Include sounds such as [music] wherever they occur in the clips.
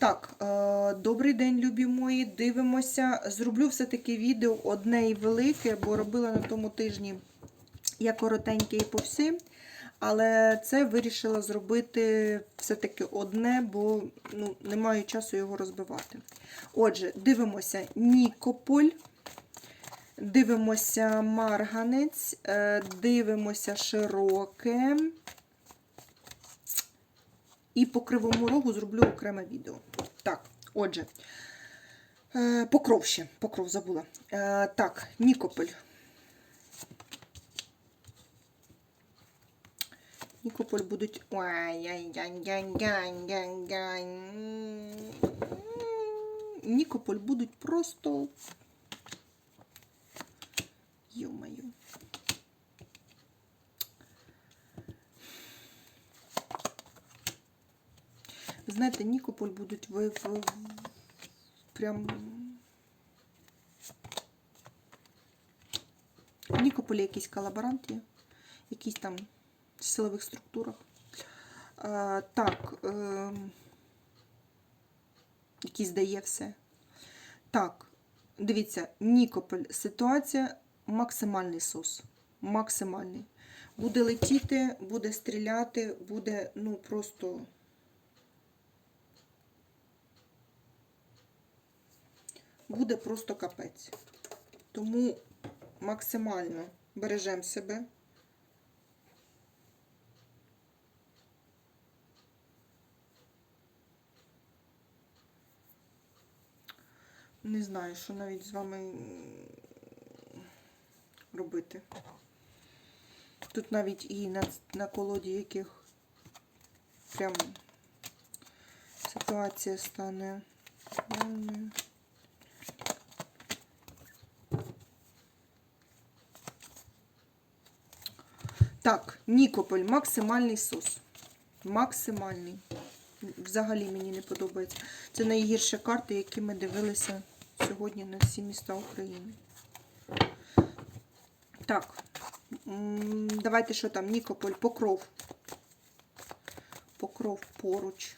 Так, е, добрий день, любі мої. Дивимося. Зроблю все-таки відео одне і велике, бо робила на тому тижні я коротеньке і по всім. Але це вирішила зробити все-таки одне, бо ну, не маю часу його розбивати. Отже, дивимося Нікополь, дивимося Марганець, е, дивимося Широке. І по кривому рогу зроблю окреме відео. Так, отже, е, покров ще, покров забула. Е, Так, Нікополь. Нікополь будуть. Нікополь будуть просто. Йо-моє. Ви знаєте, Нікополь будуть ви в прям. В Нікополі якісь колаборанти, якісь там в силових структурах. А, так, е, який здає все. Так, дивіться, Нікополь. Ситуація максимальний сос. Максимальний. Буде летіти, буде стріляти, буде, ну, просто. Буде просто капець. Тому максимально бережемо себе. Не знаю, що навіть з вами робити. Тут навіть і на, на колоді яких прям ситуація стане. Так, Нікополь, максимальний сос. Максимальний. Взагалі мені не подобається. Це найгірші карти, які ми дивилися сьогодні на всі міста України. Так, давайте що там? Нікополь, покров. Покров поруч.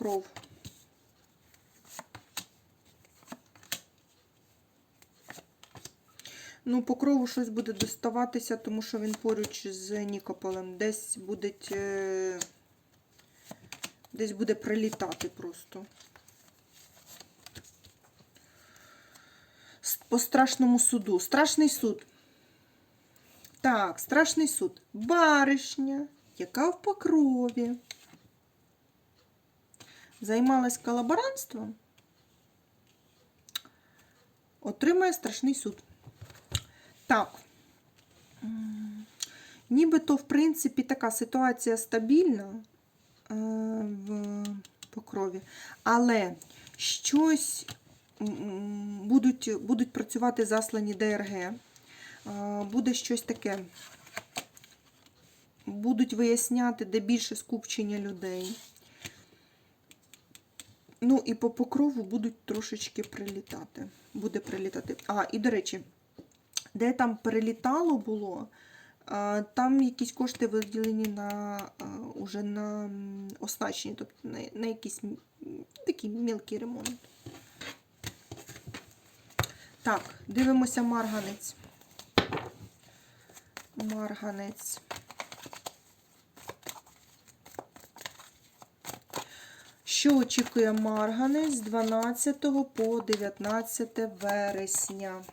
Покров. Ну, по крову щось буде доставатися, тому що він поруч з Нікополем. Десь буде, е, десь буде прилітати просто. По страшному суду. Страшний суд. Так, страшний суд. Баришня, яка в покрові. Займалась колаборантством. Отримає страшний суд. Так. Нібито, в принципі, така ситуація стабільна е, в покрові, але щось будуть, будуть працювати заслані ДРГ, е, буде щось таке. Будуть виясняти, де більше скупчення людей. Ну, і по покрову будуть трошечки прилітати. Буде прилітати. А, і до речі, де там перелітало було, там якісь кошти виділені на уже на оснащення, тобто на, на якийсь такий мілкий ремонт. Так, дивимося марганець. Марганець. Що очікує марганець з 12 по 19 вересня?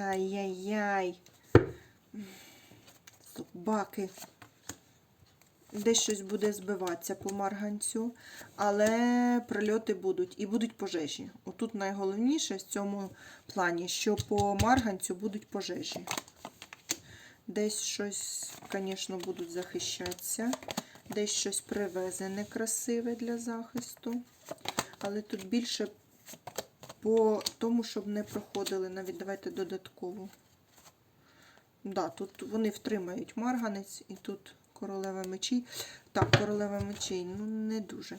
Ай-яй-яй. Собаки. Десь щось буде збиватися по марганцю, але прильоти будуть і будуть пожежі. Отут найголовніше в цьому плані, що по марганцю будуть пожежі. Десь щось, звісно, будуть захищатися. Десь щось привезене красиве для захисту. Але тут більше по тому, щоб не проходили. Навіть давайте додатково. Да, тут вони втримають марганець і тут королева мечей. Так, королева мечей, ну не дуже.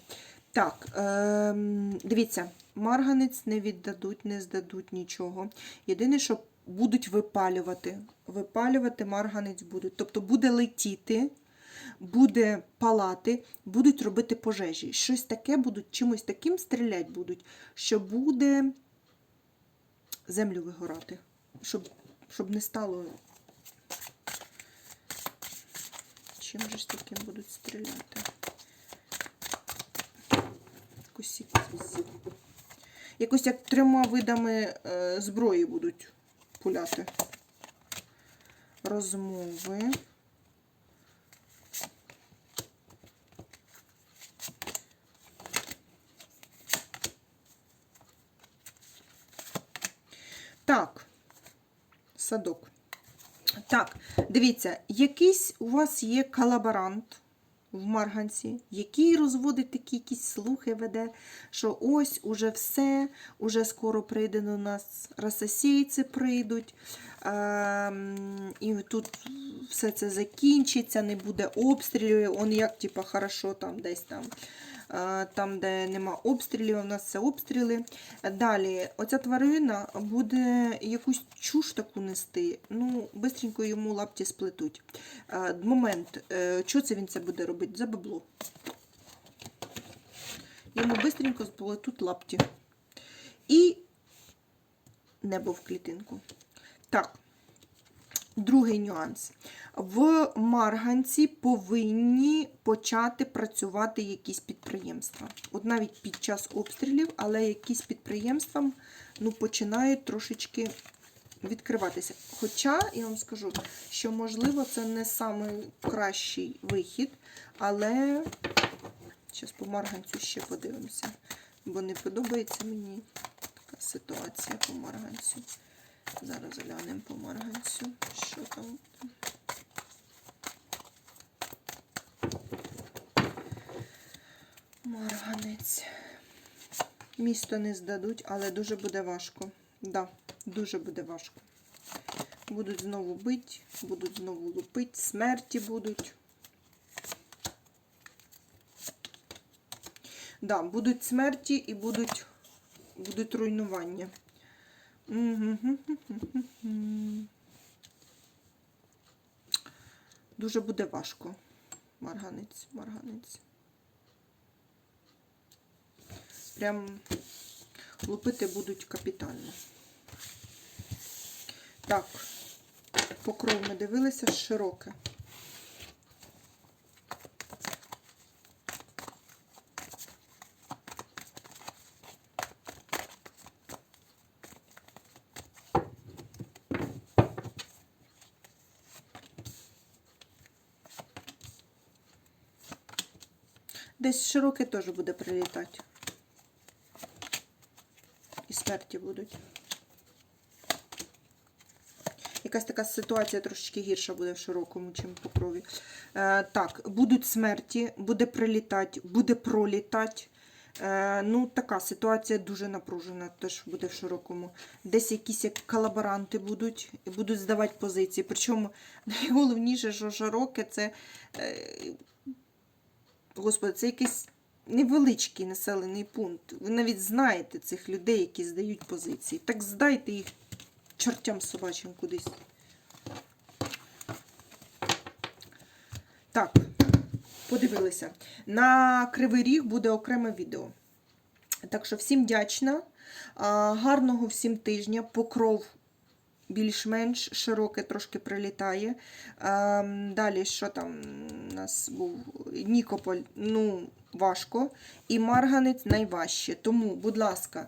Так, ем, дивіться, марганець не віддадуть, не здадуть нічого. Єдине, що будуть випалювати. Випалювати марганець будуть. Тобто буде летіти, буде палати, будуть робити пожежі. Щось таке будуть, чимось таким стріляти будуть, що буде землю вигорати. Щоб, щоб не стало. Чим же ж таким будуть стріляти? Якось, як трьома видами е, зброї будуть пуляти. Розмови. Так, садок. Так, дивіться, якийсь у вас є колаборант в Марганці, який розводить такі якісь слухи веде, що ось уже все, уже скоро прийде до нас расосійці прийдуть, ем, і тут все це закінчиться, не буде обстрілів. Он як, типа, хорошо там десь там. Е, Там, де нема обстрілів, у нас все обстріли. Далі, оця тварина буде якусь чуш таку нести. Ну, бистренько йому лапті сплетуть. Е, Момент, е, що це він це буде робити? За бабло. Йому бистренько сплетуть лапті. І небо в клітинку. Так, другий нюанс. В Марганці повинні почати працювати якісь підприємства. От навіть під час обстрілів, але якісь підприємства ну, починають трошечки відкриватися. Хоча я вам скажу, що можливо це не найкращий вихід, але зараз по Марганцю ще подивимося, бо не подобається мені така ситуація по Марганцю. Зараз глянемо по Марганцю, що там. Марганець. Місто не здадуть, але дуже буде важко. Да, дуже буде важко. Будуть знову бити, будуть знову лупити, смерті будуть. Да, будуть смерті і будуть, будуть руйнування. Дуже буде важко. Марганець, марганець. Прям лупити будуть капітально. Так, покров ми дивилися широке. Десь широке теж буде прилітати. І смерті будуть. Якась така ситуація трошечки гірша буде в широкому, чим по крові. Е, так, будуть смерті, буде прилітати, буде пролітати. Е, ну, така ситуація дуже напружена, теж буде в широкому. Десь якісь як колаборанти будуть і будуть здавати позиції. Причому [laughs] найголовніше, що широке це. Е, Господи, це якийсь невеличкий населений пункт. Ви навіть знаєте цих людей, які здають позиції. Так здайте їх чортям собачим кудись. Так, подивилися. На Кривий Ріг буде окреме відео. Так що всім вдячна. Гарного всім тижня. Покров більш-менш широке трошки прилітає. Ем, Далі, що там у нас був Нікополь, ну, важко. І Марганець найважче. Тому, будь ласка,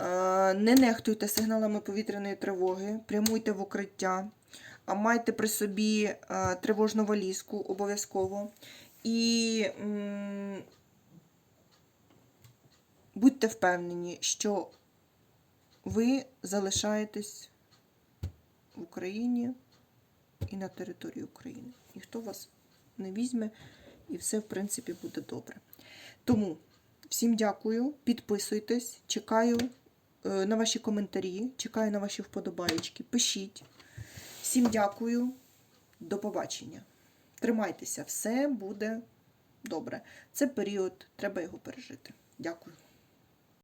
е, не нехтуйте сигналами повітряної тривоги, прямуйте в укриття, а майте при собі е, тривожну валізку обов'язково. І будьте впевнені, що ви залишаєтесь в Україні і на території України. Ніхто вас не візьме, і все, в принципі, буде добре. Тому всім дякую, підписуйтесь, чекаю е, на ваші коментарі, чекаю на ваші вподобаєчки. Пишіть. Всім дякую, до побачення. Тримайтеся, все буде добре. Це період, треба його пережити. Дякую.